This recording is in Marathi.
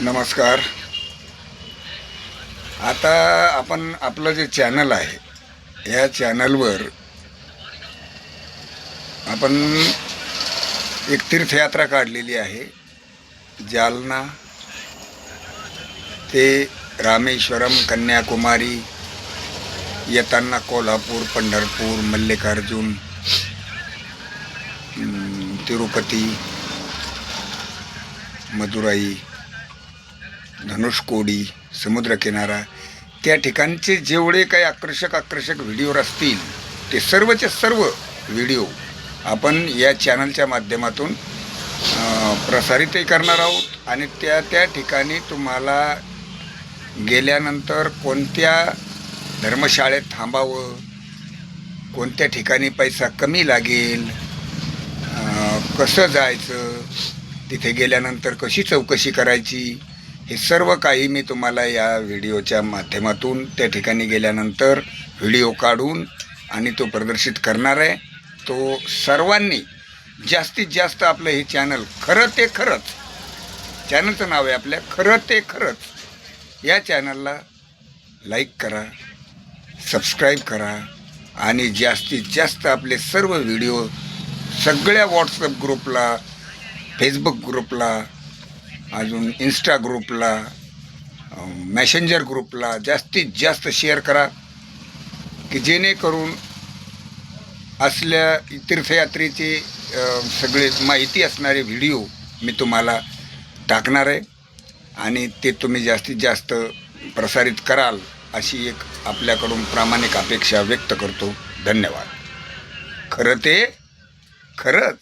नमस्कार. आता आपण आपलं जे चॅनल आहे या चॅनलवर आपण एक तीर्थयात्रा काढलेली आहे. जालना ते रामेश्वरम कन्याकुमारी येताना कोल्हापूर पंढरपूर मल्लिकार्जुन तिरुपती मदुराई धनुषकोडी समुद्रकिनारा त्या ठिकाणचे जेवढे काही आकर्षक आकर्षक व्हिडिओ असतील ते सर्वचे सर्व व्हिडिओ आपण या चॅनलच्या माध्यमातून प्रसारितही करणार आहोत आणि त्या त्या ठिकाणी तुम्हाला गेल्यानंतर कोणत्या धर्मशाळेत थांबावं कोणत्या ठिकाणी पैसा कमी लागेल कसं जायचं तिथे गेल्यानंतर कशी चौकशी करायची हे सर्व काही मी तुम्हाला या व्हिडिओच्या माध्यमातून त्या ठिकाणी गेल्यानंतर व्हिडिओ काढून आणि तो प्रदर्शित करणार आहे. तो सर्वांनी जास्तीत जास्त आपलं हे चॅनल खरं ते खरंच चॅनलचं नाव आहे आपल्या खरं ते खरंच या चॅनलला लाईक करा सबस्क्राईब करा आणि जास्तीत जास्त आपले सर्व व्हिडिओ सगळ्या व्हॉट्सअप ग्रुपला फेसबुक ग्रुपला अजून इन्स्टा ग्रुपला मॅसेंजर ग्रुपला जास्तीत जास्त शेअर करा की जेणेकरून असल्या तीर्थयात्रेचे सगळे माहिती असणारे व्हिडिओ मी तुम्हाला टाकणार आहे. आणि ते तुम्ही जास्तीत जास्त प्रसारित कराल अशी एक आपल्याकडून प्रामाणिक अपेक्षा व्यक्त करतो. धन्यवाद. खरं ते खरंच.